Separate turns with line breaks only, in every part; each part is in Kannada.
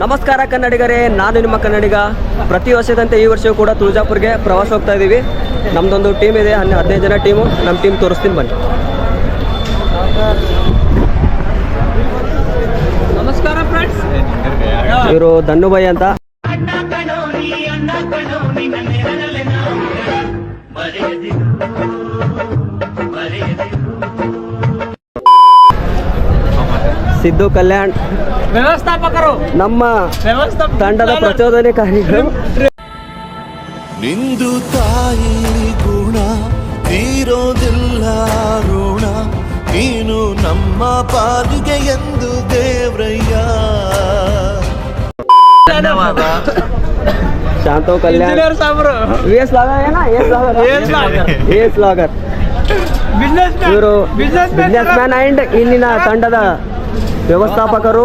ನಮಸ್ಕಾರ ಕನ್ನಡಿಗರೇ, ನಾನು ನಿಮ್ಮ ಕನ್ನಡಿಗ. ಪ್ರತಿ ವರ್ಷದಂತೆ ಈ ವರ್ಷವೂ ಕೂಡ ತುಳಜಾಪುರ್ಗೆ ಪ್ರವಾಸ ಹೋಗ್ತಾ ಇದ್ದೀವಿ. ನಮ್ಮದೊಂದು ಟೀಮ್ ಇದೆ, ಹನ್ನೆ ಹದಿನೈದು ಜನ ಟೀಮು ನಮ್ಮ ಟೀಮ್ ತೋರಿಸ್ತೀನಿ, ಬನ್ನಿ. ನಮಸ್ಕಾರ ಫ್ರೆಂಡ್ಸ್ ಇವರು ಧನ್ನುಬಾಯಿ ಅಂತ. ಸಿದ್ದು ಕಲ್ಯಾಣ್.
ವ್ಯವಸ್ಥಾಪಕರು.
ನಮ್ಮ
ವ್ಯವಸ್ಥಾಪಕ
ತಂಡದ ಪ್ರಚೋದನೆಕಾರಿಗಳು
ನಿಂದು ತಾಯಿ ಗುಣ ತೀರೋದಿಲ್ಲ ಋಣ. ನೀನು ನಮ್ಮ ಪಾಲಿಗೆ ಎಂದು ದೇವ್ರಯ್ಯ. ಧನ್ಯವಾದ.
ಶಾಂತವ್ ಕಲ್ಯಾಣ್. ವಿ ಎಸ್ ಲಾಗರ್ ಏನಾ?
S Lagar.
S Lagar.
Business
ಇವರು
ಬಿಸ್ನೆಸ್
ಬಿಸ್ನೆಸ್ ಮ್ಯಾನ್ ಅಂಡ್ ಇಲ್ಲಿನ ತಂಡದ ವ್ಯವಸ್ಥಾಪಕರು.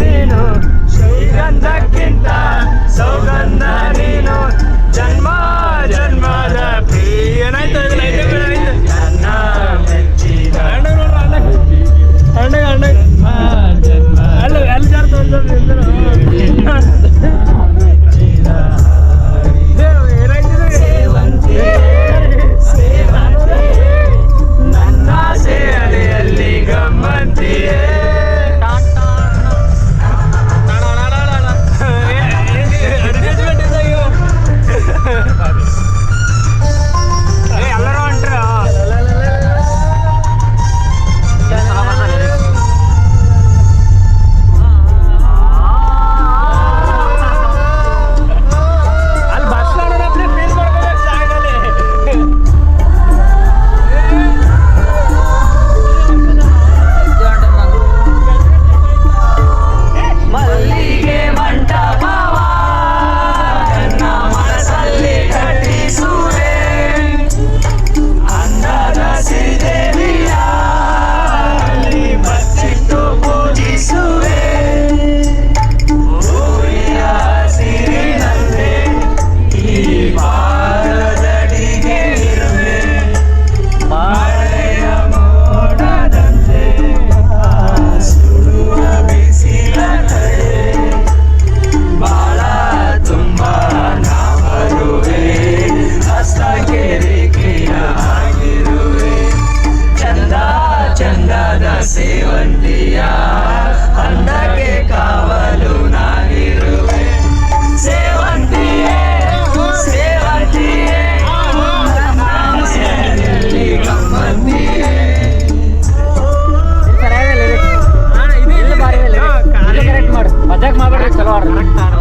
ನೀನು
ಶ್ರೀಗಂಧಕ್ಕಿಂತ ಸೌಗಂಧ ನೀನು. ಮಜಾಕ್ ಮಾಡ್ಬೇಡ್ರಿ ಚಲೋ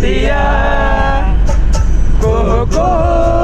দিয়া। কোহ কোহ।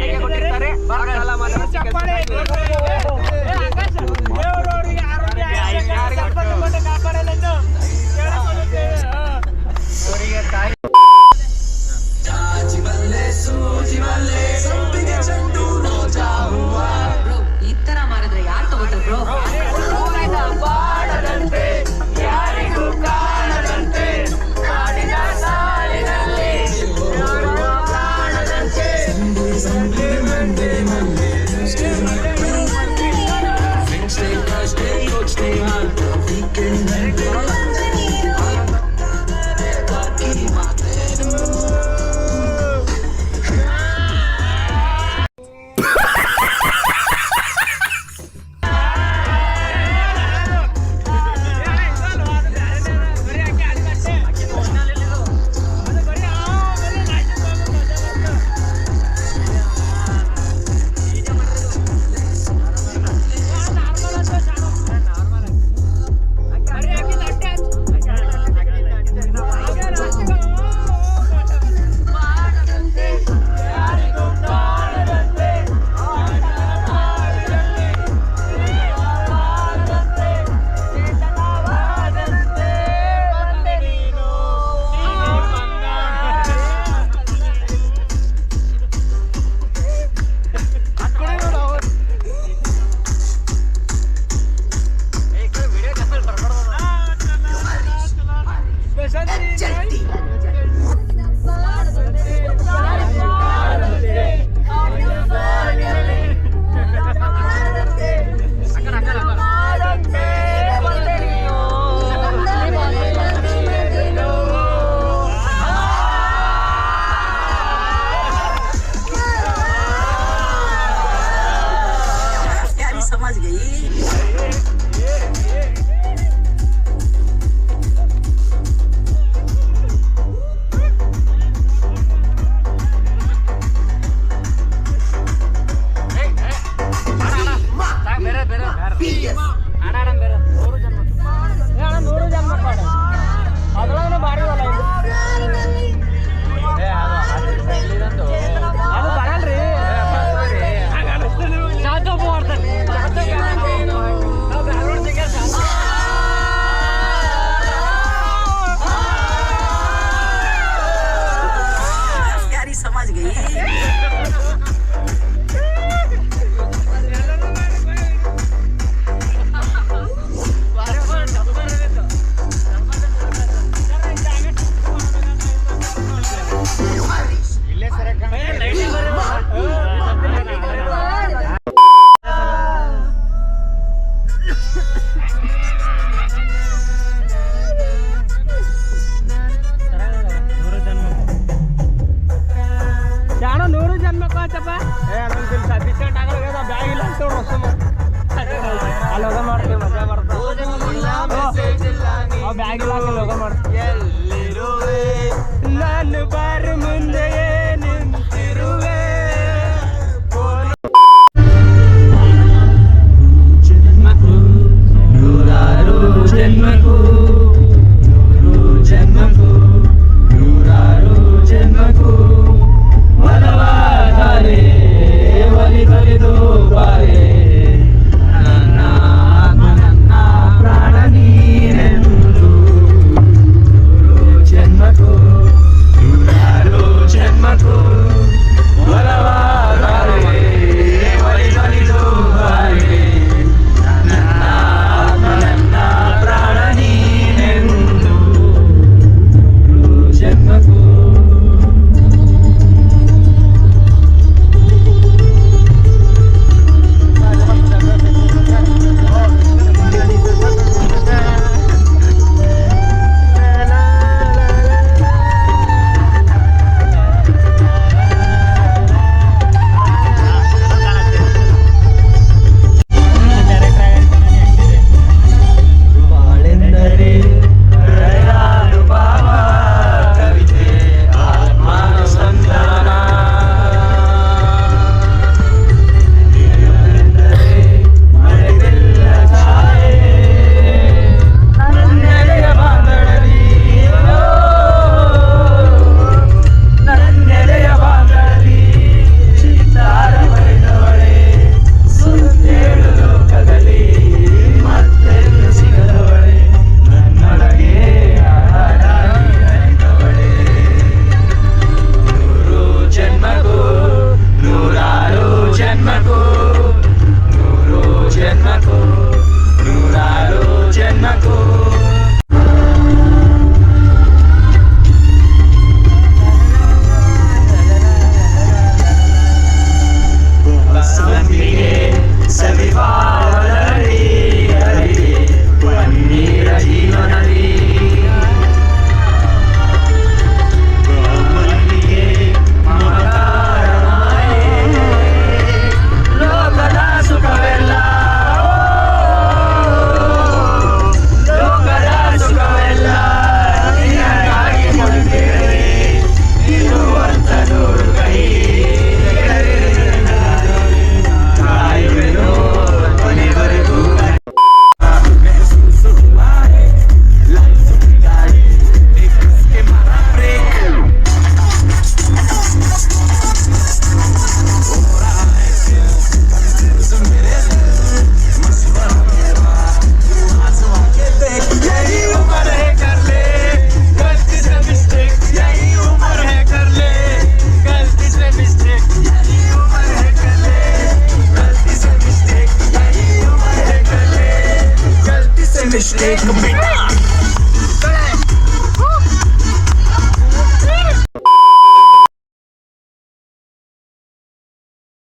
ಕಾಣಿಕೆ ಕೊಟ್ಟಿರ್ತಾರೆ.